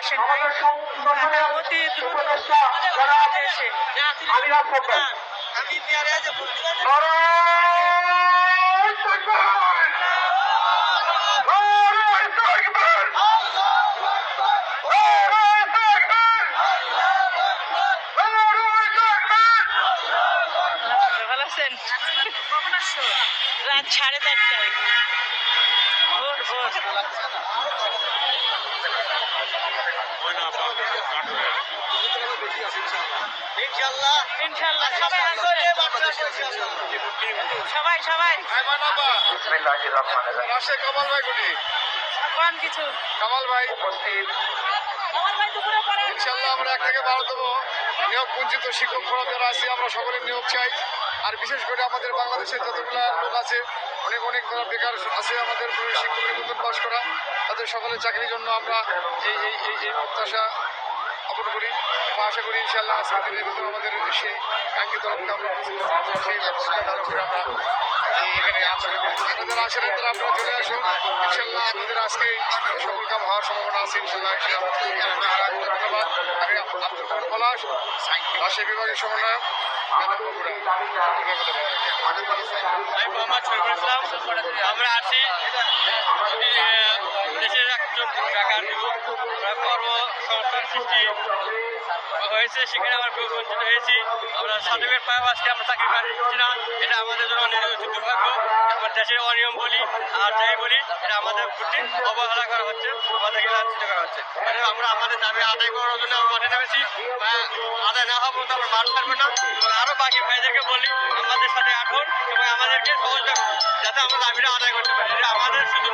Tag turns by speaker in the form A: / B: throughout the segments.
A: আসেন নাই। অতি দ্রুত দেশে
B: আমি পেয়ারে যে
A: রাত সাড়ে চারটায়। ভোর ভোর। ইনশাল্লাহ আমরা
C: এক থেকে বারোতম নিয়োগ বঞ্চিত শিক্ষক যারা আছি আমরা সকলে নিয়োগ চাই আর বিশেষ করে আমাদের বাংলাদেশের যতগুলো লোক আছে অনেক অনেক বেকার আছে আমাদের শিক্ষক নিবন্ধন পাস করা তাদের সকলের চাকরির জন্য আমরা এই এই এই প্রত্যাশা করি। এবং আশা করি ইনশাল্লাহ আজকের দিনের ভিতরে আমাদের সেই কাঙ্ক্ষিত আমরা সেই এখানে। আপনারা চলে আসুন। ইনশাল্লাহ আপনাদের আজকে সকল হওয়ার সম্ভাবনা আছে ইনশাল্লাহ ধন্যবাদ। আমি আব্দুল পলাশ বিভাগের সমন্বয়ক
B: আমরা আছি হয়েছে। সেখানে আমরা বঞ্চিত হয়েছি। আমরা সার্টিফিকেট পাওয়া আজকে আমরা চাকরি পাচ্ছি না। এটা আমাদের জন্য দুর্ভাগ্য। আমার দেশের অনিয়ম বলি আর যাই বলি, এটা আমাদের প্রতি অবহেলা করা হচ্ছে, আমাদেরকে লাঞ্ছিত করা হচ্ছে। আমরা আমাদের দাবি আদায় করার জন্য আমরা মাঠে নেমেছি আদায় না হওয়া পর্যন্ত আমরা মাঠ ছাড়বো না। এবং আরও বাকি ভাইদেরকে বলি, আমাদের সাথে এখন এবং আমাদেরকে সহযোগিতা যাতে আমরা দাবিটা আদায় করতে পারি। আমাদের শুধু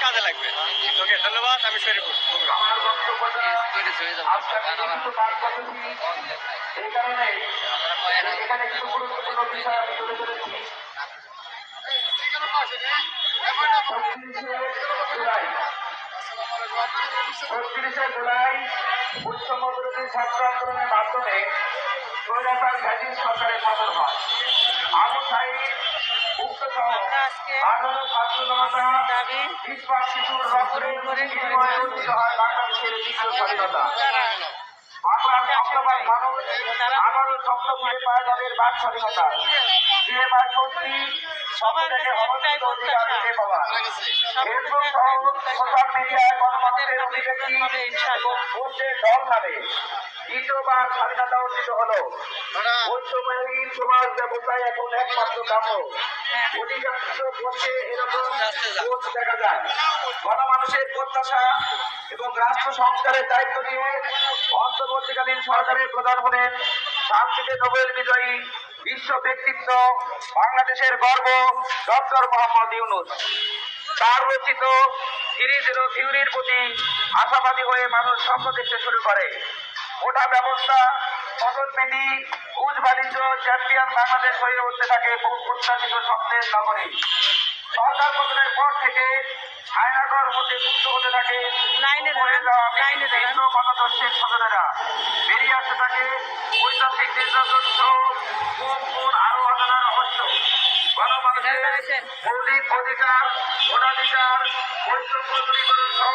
B: কাজে লাগবে। ওকে ধন্যবাদ আমি শরীফুল।
D: জুলাই ছাত্র আন্দোলনের মাধ্যমে সরকারের পতন হয় আবু সাইদ উক্ত সহ
A: আমরা আজকে দাবি
D: দ্বিতীয় স্বাধীনতা
A: তারা
D: বাংলার মানুষ আবারও সপ্তমে পায় তাদের বাক স্বাধীনতা দিয়ে বা সত্যি
A: সবার কাছে একটাই প্রত্যাশা
D: ফেসবুক সোশ্যাল মিডিয়ায় গণমানুষের অভিব্যক্তি বলতে দল নামে দ্বিতীয়বার স্বাধীনতা অর্জিত হলো। ঐক্যময়হীন সমাজ ব্যবস্থায় এখন একমাত্র কাম্য। অধিকাংশ পক্ষে এরকম পোস্ট দেখা যায়। গণমানুষের প্রত্যাশা এবং রাষ্ট্র সংস্কারের দায়িত্ব নিয়ে অন্তর্বর্তীকালীন সরকারের প্রধান হলেন শান্তিতে নোবেল বিজয়ী বিশ্ব ব্যক্তিত্ব বাংলাদেশের গর্ব ডক্টর মোহাম্মদ ইউনুস। তার রচিত সিরিজের থিওরির প্রতি আশাবাদী হয়ে মানুষ স্বপ্ন দেখতে শুরু করে। ওটা ব্যবস্থা পদোন্নতি উজ বাণিজ্য, চ্যাম্পিয়ন বাংলাদেশ হয়ে উঠতে থাকে বহু প্রত্যাশিত স্বপ্নের নগরী। সরকার পতনের পর থেকে আয়নাগর মধ্যে যুক্ত হতে থাকে।
A: লাইনে লাইনে।
D: বিভিন্ন মতাদর্শের বেরিয়ে আসতে থাকে। ঐতিহাসিক নির্যাতন সহ কোন কোন আরও অজানা রহস্য। গণমানুষের মৌলিক অধিকার ভোটাধিকার বৈষম্য দূরীকরণ সহ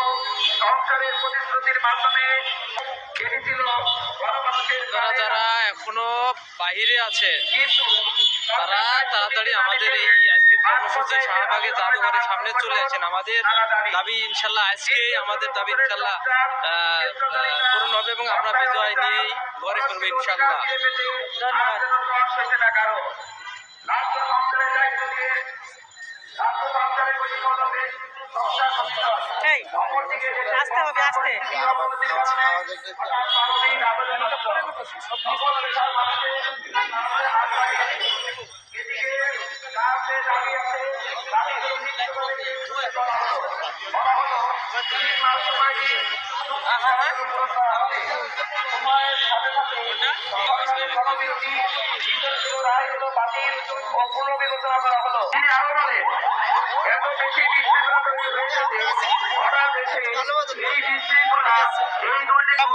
D: সংস্কারের প্রতিশ্রুতির মাধ্যমে এটি ছিল গণমানুষের
E: যারা যারা এখনও বাহিরে আছে
D: কিন্তু
E: তারা তাড়াতাড়ি আমাদের এই কর্মসূচি শাহবাগের জাদুঘরের সামনে চলে আসেন। আমাদের দাবি ইনশাল্লাহ আজকেই আমাদের দাবি ইনশাল্লাহ পূরণ হবে এবং আমরা বিজয় নিয়েই ঘরে ফিরবো ইনশাল্লাহ।
A: আসতে হবে, আসতে।
D: অর্থনীতি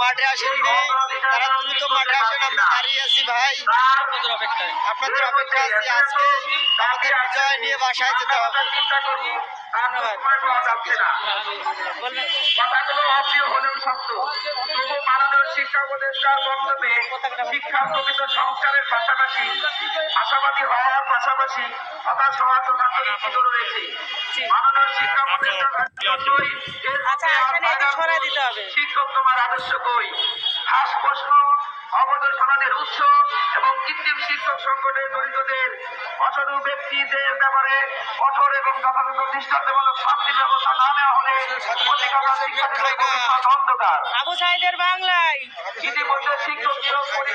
B: মাঠে আসেননি তারা আছি ভাই।
E: আপনাদের
B: অপেক্ষা আছি। আজকে আমাদের বিজয় নিয়ে বাসায় যেতে হবে।
D: চিন্তা করি আর সময় পাওয়া যাচ্ছে না কথাগুলো অপ্রিয় হলেও সত্য তবু মাননীয় শিক্ষা উপদেষ্টার বক্তব্যে শিক্ষা প্রকৃত সংস্কারের পাশাপাশি আশাবাদী হওয়ার পাশাপাশি হতাশ হওয়ার চূড়ান্ত নিশ্চিত রয়েছে মাননীয় শিক্ষা উপদেষ্টার
A: আচ্ছা, এখানে একটু সরাই দিতে হবে।
D: শিক্ষক তোমার আদর্শ কই? হাস প্রশ্ন অবৈধ সমাজের উৎস এবং কৃত্রিম শিক্ষক সংকটে জড়িতদের অসাধু ব্যক্তিদের ব্যাপারে কঠোর এবং যথাযথ দৃষ্টান্তমূলক শাস্তি ব্যবস্থা না নেওয়া হলে শিক্ষার্থীদের ভবিষ্যৎ অন্ধকার।
A: আবু সাইদের বাংলায়।
D: ইতিমধ্যে